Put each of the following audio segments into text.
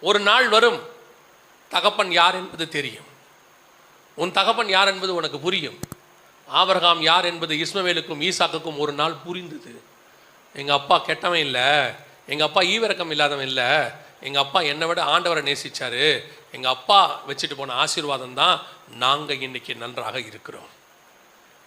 ஒரு நாள் வரும். தகப்பன் யார் என்பது தெரியும். உன் தகப்பன் யார் என்பது உனக்கு புரியும். ஆபரகாம் யார் என்பது இஸ்மவேலுக்கும் ஈசாக்குக்கும் ஒரு நாள் புரிந்தது. எங்கள் அப்பா கெட்டவன் இல்லை. எங்கள் அப்பா ஈவிரக்கம் இல்லாதவன் இல்லை. எங்கள் அப்பா என்னை விட ஆண்டவரை நேசித்தார் எங்கள் அப்பா வச்சுட்டு போன ஆசீர்வாதம் தான் நாங்கள் இன்னைக்கு நன்றாக இருக்கிறோம்.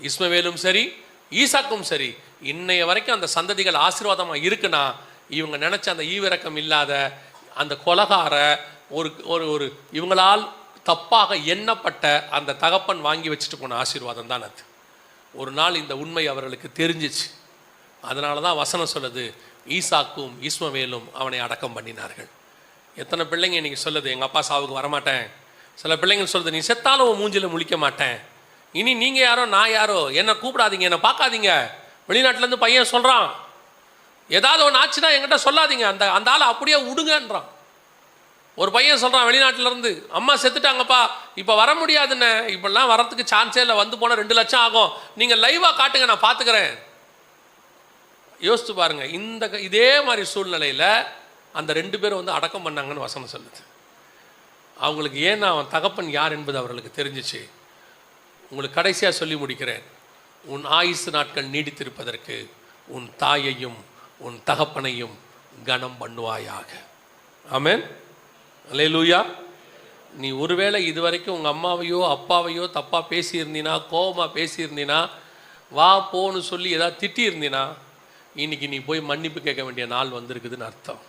இஸ்மவேலும் சரி ஈசாக்கும் சரி இன்னைய வரைக்கும் அந்த சந்ததிகள் ஆசீர்வாதமாக இருக்குன்னா இவங்க நினச்ச அந்த ஈவிரக்கம் இல்லாத அந்த கொலகார ஒரு ஒரு ஒரு இவங்களால் தப்பாக எண்ணப்பட்ட அந்த தகப்பன் வாங்கி வச்சுட்டு போன ஆசீர்வாதம் தான் அது. ஒரு நாள் இந்த உண்மை அவர்களுக்கு தெரிஞ்சிச்சு. அதனால தான் வசனம் சொல்லுது ஈசாக்கும் ஈஸ்மவேலும் அவனை அடக்கம் பண்ணினார்கள். எத்தனை பிள்ளைங்க இன்றைக்கி சொல்லுது எங்கள் அப்பா சாவுக்கு வரமாட்டேன். சில பிள்ளைங்க சொல்லுது நீ செத்தாலும் உன் மூஞ்சில முழிக்க மாட்டேன். இனி நீங்கள் யாரோ நான் யாரோ? என்னை கூப்பிடாதீங்க என்னை பார்க்காதீங்க. வெளிநாட்டிலேருந்து பையன் சொல்கிறான் ஏதாவது ஒன்று ஆச்சுன்னா என்கிட்ட சொல்லாதீங்க. அந்த அந்த ஆளை அப்படியே விடுங்கன்றான் ஒரு பையன் சொல்கிறான் வெளிநாட்டிலேருந்து அம்மா செத்துட்டாங்கப்பா இப்போ வர முடியாதுண்ணே. இப்படிலாம் வரத்துக்கு சான்ஸே இல்லை. வந்து போனால் ரெண்டு லட்சம் ஆகும். நீங்கள் லைவாக காட்டுங்க நான் பார்த்துக்கிறேன் யோசித்து பாருங்க இந்த க- இதே மாதிரி சூழ்நிலையில் அந்த ரெண்டு பேரும் வந்து அடக்கம் பண்ணாங்கன்னு வசனம் சொல்லுது. அவங்களுக்கு ஏன் அவன் தகப்பன் யார் என்பது அவர்களுக்கு தெரிஞ்சிச்சு. உங்களுக்கு கடைசியாக சொல்லி முடிக்கிறேன். உன் ஆயுசு நாட்கள் நீடித்திருப்பதற்கு உன் தாயையும் உன் தகப்பனையும் கனம் பண்ணுவாயாக. ஆமென். லூயா நீ ஒருவேளை இதுவரைக்கும் உங்கள் அம்மாவையோ அப்பாவையோ தப்பாக பேசியிருந்தீனா கோபமாக பேசியிருந்தீனா வா போன்னு சொல்லி ஏதாவது திட்டியிருந்தீனா இன்னைக்கு நீ போய் மன்னிப்பு கேட்க வேண்டிய நாள் வந்திருக்குதுன்னு அர்த்தம்.